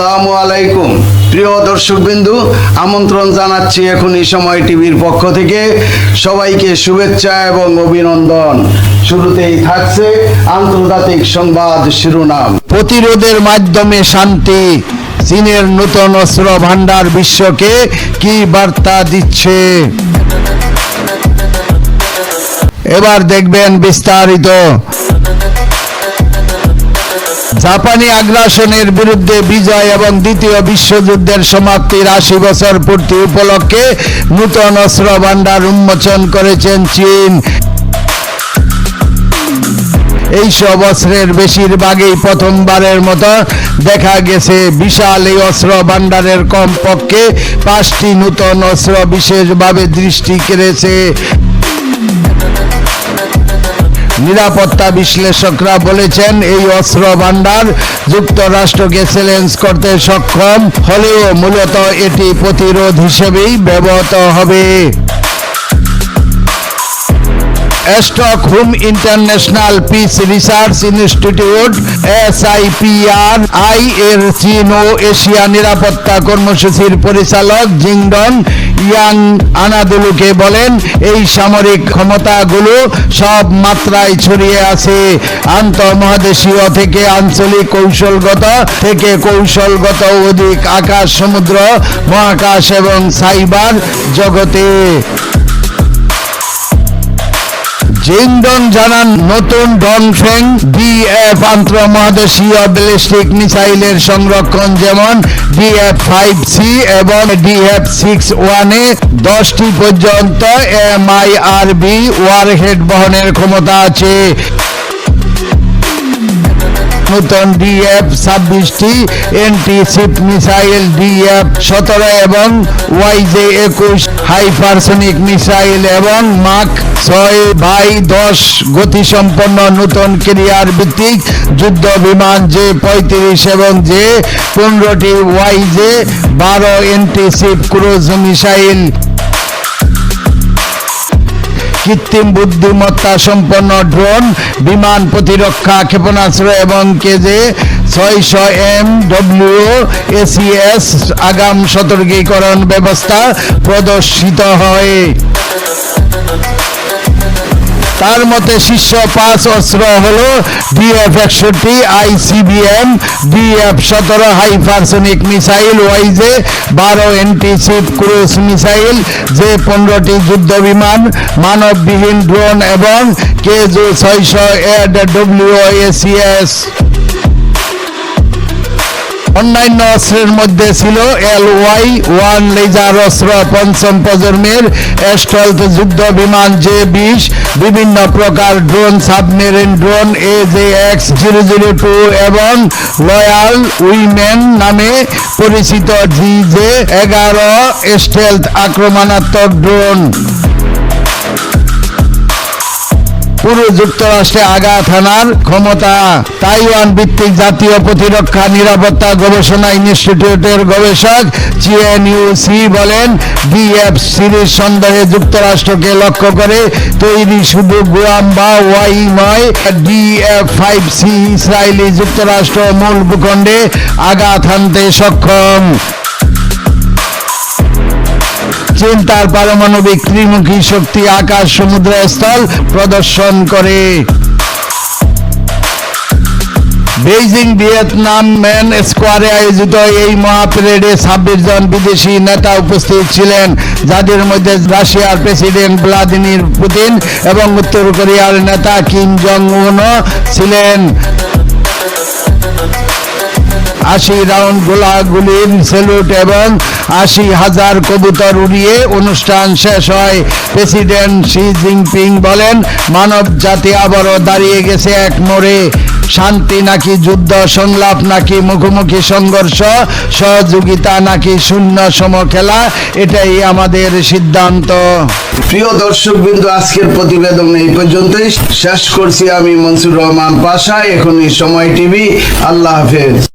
আসসালামু আলাইকুম। প্রিয় দর্শকবিন্দু, আমন্ত্রণ জানাচ্ছি এখন এই সময় টিভির পক্ষ থেকে। সবাইকে শুভেচ্ছা এবং অভিনন্দন। শুরুতেই থাকছে আন্তর্জাতিক সংবাদ শিরোনাম। প্রতিরোধের মাধ্যমে শান্তি, চীনের নতুন অস্ত্র ভান্ডার বিশ্বকে কি বার্তা দিচ্ছে? এবার দেখবেন বিস্তারিত। জাপানি আগ্রাসনের বিরুদ্ধে বিজয় এবং দ্বিতীয় বিশ্বযুদ্ধের সমাপ্তির আশি বছর পূর্তি উপলক্ষে নূতন অস্ত্র ভান্ডার উন্মোচন করেছেন চীন। এই সব অস্ত্রের বেশিরভাগই প্রথমবারের মতো দেখা গেছে। বিশাল এই অস্ত্র ভান্ডারের কমপক্ষে পাঁচটি নূতন অস্ত্র বিশেষভাবে দৃষ্টি কেড়েছে। নিরাপত্তা বিশ্লেষকরা বলেছেন, এই অস্ত্র ভান্ডার যুক্তরাষ্ট্রকে চ্যালেঞ্জ করতে সক্ষম হলেও মূলত এটি প্রতিরোধ হিসেবেই ব্যবহৃত হবে। Stockholm International Peace Research Institute SIPRI এর চীন ও এশিয়া নিরাপত্তা কর্মসূচির পরিচালক জিংডন ইয়াং আনাদুলুকে বলেন, এই সামরিক ক্ষমতাগুলো সব মাত্রায় ছড়িয়ে আছে। আন্তঃমহাদেশীয় থেকে আঞ্চলিক কৌশলগত থেকে কৌশলগত অধিক আকাশ, সমুদ্র, মহাকাশ এবং সাইবার জগতে। জিংডন জানান, নতুন ডনফেং ডিএফ আন্তঃমহাদেশীয় ব্যালিস্টিক মিসাইলের সংরক্ষণ যেমন ডিএফ ফাইভ সি এবং ডিএফ সিক্স ওয়ানে দশটি পর্যন্ত এমআইআরবি ওয়ারহেড বহনের ক্ষমতা আছে। নতুন ডিএফ, ছাব্বিশটি এন্টিশিপ মিসাইল ডিএফ, সতেরো এবং ওয়াইজে একুশ হাইপারসনিক মিসাইল এবং মাক ছয় বাই দশ গতিসম্পন্ন নতুন কেরিয়ার ভিত্তিক যুদ্ধ বিমান যে পঁয়ত্রিশ এবং যে পনেরোটি ওয়াইজে বারো এন্টিশিপ ক্রুজ মিসাইল কৃত্রিম বুদ্ধিমত্তা সম্পন্ন ড্রোন বিমান প্রতিরক্ষা ক্ষেপণাস্ত্র এবং কেজে ছয়শো এম ডব্লিউ এসিএস আগাম সতর্কীকরণ ব্যবস্থা প্রদর্শিত হয়। তার মতে শীর্ষ পাঁচ অস্ত্র হল ডিএফ একষট্টি, আইসিবিএম ডিএফ সতেরো, হাইপারসনিক মিসাইল, ওয়াইজে বারো এনটিসিপ ক্রুজ মিসাইল যে পনেরোটি যুদ্ধ বিমান, মানববিহীন ড্রোন এবং কেজু ছয়শো এড ডব্লিউ এসিএস অন্যান্য অস্ত্রের মধ্যে ছিল এল ওয়াই ওয়ান লেজার অস্ত্র পঞ্চম প্রজন্মের স্টলথ যুদ্ধ বিমান জে বিশ, বিভিন্ন প্রকার drone, submarine drone, A J X, zero zero two এবং লয়াল উইমেন নামে পরিচিত জি জে এগারো স্টেলথ আক্রমণাত্মক ড্রোন। পুরো যুক্তরাষ্ট্রে আঘাত হানার ক্ষমতা। তাইওয়ান ভিত্তিক জাতীয় প্রতিরক্ষা নিরাপত্তা গবেষণা ইনস্টিটিউটের গবেষক চিএন সি বলেন ডিএফ সিরিজ সন্দেহে যুক্তরাষ্ট্রকে লক্ষ্য করে তৈরি শুধু গুয়াম বা ওয়াই নয়, ডিএফ ফাইভ সি ইসরায়েলি যুক্তরাষ্ট্র মূল ভূখণ্ডে আঘাত হানতে সক্ষম। চীন তার পারমাণবিক ত্রিমুখী শক্তি আকাশ সমুদ্র স্থল প্রদর্শন করে। বেইজিং ভিয়েতনাম ম্যান স্কোয়ারে আয়োজিত এই মহাপ্যারেডে ছাব্বিশ জন বিদেশি নেতা উপস্থিত ছিলেন, যাদের মধ্যে রাশিয়ার প্রেসিডেন্ট ভ্লাদিমির পুতিন এবং উত্তর কোরিয়ার নেতা কিম জং উনও ছিলেন। আশি রাউন্ড গোলাগুলির সেলুট এবং আশি হাজার কবুতর উড়িয়ে অনুষ্ঠান শেষ হয়। প্রেসিডেন্ট শি জিনপিং বলেন, মানব জাতি আবারও দাঁড়িয়ে গেছে এক মোড়ে। শান্তি নাকি যুদ্ধ, সংলাপ নাকি মুখোমুখি সংঘর্ষ, সহযোগিতা নাকি শূন্য সম খেলা এটাই আমাদের সিদ্ধান্ত। প্রিয় দর্শক বিন্দু আজকের প্রতিবেদন এই পর্যন্তই। শেষ করছি আমি মনসুর রহমান পাশা, এখনই সময় টিভি। আল্লাহ হাফেজ।